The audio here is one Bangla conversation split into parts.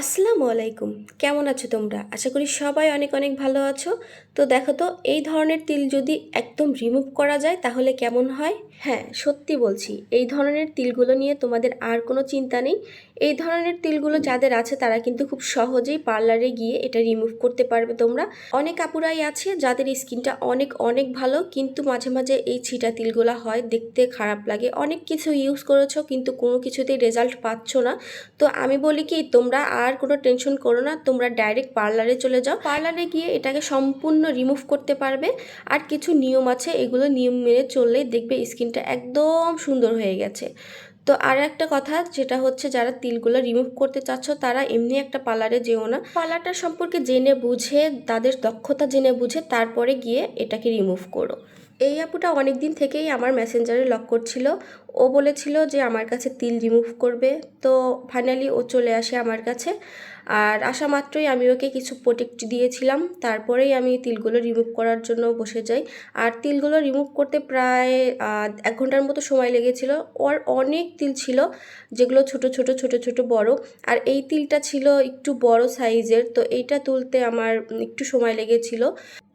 আসসালামু আলাইকুম। কেমন আছো তোমরা? আশা করি সবাই অনেক অনেক ভালো আছো। তো দেখো তো, এই ধরনের তিল যদি একদম রিমুভ করা যায়, তাহলে কেমন হয়? হ্যাঁ সত্যি বলছি, এই ধরনের তিলগুলো নিয়ে তোমাদের আর কোনো চিন্তা নেই। এই ধরনের তিলগুলো যাদের আছে, তারা কিন্তু খুব সহজেই পার্লারে গিয়ে এটা রিমুভ করতে পারবে তোমরা। অনেক আপুরাই আছে, যাদের স্কিনটা অনেক অনেক ভালো, কিন্তু মাঝে মাঝে এই ছিটা তিলগুলো হয়, দেখতে খারাপ লাগে। অনেক কিছু ইউজ করেছ, কিন্তু কোনো কিছুতেই রেজাল্ট পাচ্ছ না। তো আমি বলি কি, তোমরা আর কোনো টেনশন করো না, তোমরা ডাইরেক্ট পার্লারে চলে যাও। পার্লারে গিয়ে এটাকে সম্পূর্ণ রিমুভ করতে পারবে। আর কিছু নিয়ম আছে, এগুলো নিয়ম মেনে চললেই দেখবে স্কিনটা একদম সুন্দর হয়ে গেছে। তো আর একটা কথা, যেটা হচ্ছে যারা তিলগুলো রিমুভ করতে চাচ্ছ, তারা এমনি একটা পার্লারে যেও না। পার্লারটা সম্পর্কে জেনে বুঝে, তাদের দক্ষতা জেনে বুঝে, তারপরে গিয়ে এটাকে রিমুভ করো। এই আপুটা অনেক দিন থেকেই আমার মেসেঞ্জারে লক করছিল। ও বলেছিল যে আমার কাছে তিল রিমুভ করবে। তো ফাইনালি ও চলে আসে আমার কাছে। আর আসা মাত্রই আমি ওকে কিছু প্রোটেক্ট দিয়েছিলাম। তারপরেই আমি তিলগুলো রিমুভ করার জন্য বসে যাই। আর তিলগুলো রিমুভ করতে প্রায় এক ঘণ্টার মতো সময় লেগেছিল। ওর অনেক তিল ছিল, যেগুলো ছোট ছোট ছোট ছোট, বড়। আর এই তিলটা ছিল একটু বড় সাইজের তো এইটা তুলতে আমার একটু সময় লেগেছিল।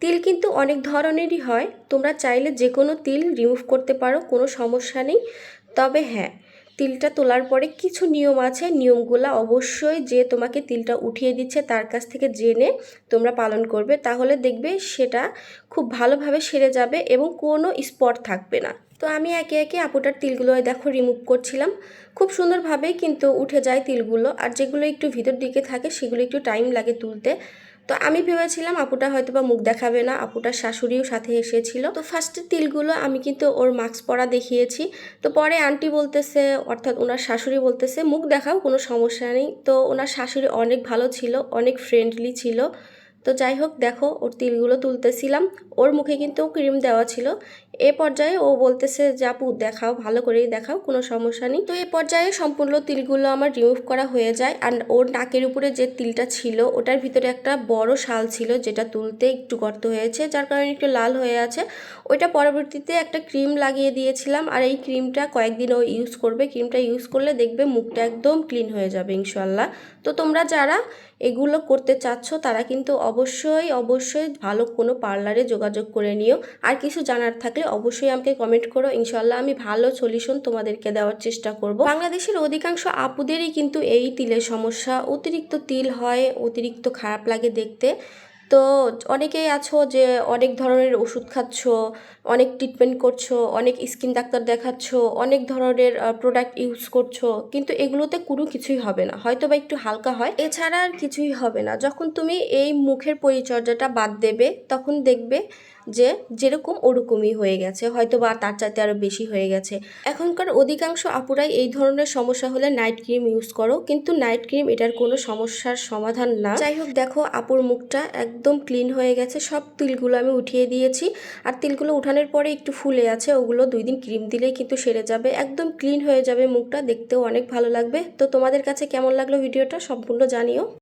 তিল কিন্তু অনেক ধরনেরই হয়। তোমরা চাইলে যে কোনো তিল রিমুভ করতে পারো, কোনো সমস্যা নেই। তবে হ্যাঁ তিলটা তোলার পরে কিছু নিয়ম আছে। নিয়মগুলা অবশ্যই যে তোমাকে তিলটা উঠিয়ে দিচ্ছে তার কাছ থেকে জেনে তোমরা পালন করবে। তাহলে দেখবে সেটা খুব ভালোভাবে সেরে যাবে এবং কোনো স্পট থাকবে না। তো আমি একে একে আপুটার তিলগুলো দেখো রিমুভ করছিলাম। খুব সুন্দরভাবেই কিন্তু উঠে যায় তিলগুলো। আর যেগুলো একটু ভিতর দিকে থাকে, সেগুলো একটু টাইম লাগে তুলতে। তো আমি ভেবেছিলাম আপুটা হয়তো বা মুখ দেখাবে না, আপুটার শাশুড়িও সাথে এসেছিল। তো ফার্স্টে তিলগুলো আমি কিন্তু ওর মাস্ক পরা দেখিয়েছি। তো পরে আন্টি বলতেছে, অর্থাৎ ওনার শাশুড়ি বলতেছে, মুখ দেখাও, কোনো সমস্যা নেই। তো ওনার শাশুড়ি অনেক ভালো ছিল, অনেক ফ্রেন্ডলি ছিল। তো যাই হোক, দেখো, ওর তিলগুলো তুলতেছিলাম। ওর মুখে কিন্তু ক্রিম দেওয়া ছিল। এ পর্যায়ে ও বলতেছে যে, আপু, দেখাও, ভালো করেই দেখাও, কোনো সমস্যা নেই। তো এ পর্যায়ে সম্পূর্ণ তিলগুলো আমার রিমুভ করা হয়ে যায়। আর ওর নাকের উপরে যে তিলটা ছিল, ওটার ভিতরে একটা বড় শাল ছিল, যেটা তুলতে একটু গর্ত হয়েছে, যার কারণে একটু লাল হয়ে আছে। ওইটা পরবর্তীতে একটা ক্রিম লাগিয়ে দিয়েছিলাম। আর এই ক্রিমটা কয়েকদিন ও ইউজ করবে। ক্রিমটা ইউজ করলে দেখবে মুখটা একদম ক্লিন হয়ে যাবে ইনশাল্লাহ তো তোমরা যারা এগুলো করতে চাচ্ছ, তারা কিন্তু অবশ্যই অবশ্যই ভালো কোনো পার্লারে যোগাযোগ করে নিও। আর কিছু জানার থাকলে অবশ্যই আমাকে কমেন্ট করো। ইনশাল্লাহ আমি ভালো সলিউশন তোমাদেরকে দেওয়ার চেষ্টা করব। বাংলাদেশের অধিকাংশ আপুদেরই কিন্তু এই তিলের সমস্যা। অতিরিক্ত তিল হয়, অতিরিক্ত খারাপ লাগে দেখতে। তো অনেকেই আছো যে অনেক ধরনের ওষুধ খাচ্ছ, অনেক ট্রিটমেন্ট করছ, অনেক স্কিন ডাক্তার দেখাচ্ছ, অনেক ধরনের প্রোডাক্ট ইউজ করছ, কিন্তু এগুলোতে কোনো কিছুই হবে না। হয়তো বা একটু হালকা হয়, এছাড়া আর কিছুই হবে না। যখন তুমি এই মুখের পরিচর্যাটা বাদ দেবে, তখন দেখবে যে যেরকম ওরকমই হয়ে গেছে। হয়তো বা তার চাইতে আরও বেশি হয়ে গেছে। এখনকার অধিকাংশ আপুরাই এই ধরনের সমস্যা হলে নাইট ক্রিম ইউজ করো, কিন্তু নাইট ক্রিম এটার কোনো সমস্যার সমাধান না। যাই হোক, দেখো আপুর মুখটা একদম ক্লিন হয়ে গেছে। সব তিলগুলো আমি উঠিয়ে দিয়েছি। আর তিলগুলো উঠানোর পরে একটু ফুলে আছে, ওগুলো দুই দিন ক্রিম দিলেই কিন্তু সেরে যাবে। একদম ক্লিন হয়ে যাবে মুখটা, দেখতেও অনেক ভালো লাগবে। তো তোমাদের কাছে কেমন লাগল ভিডিওটা, সম্পূর্ণ জানিও।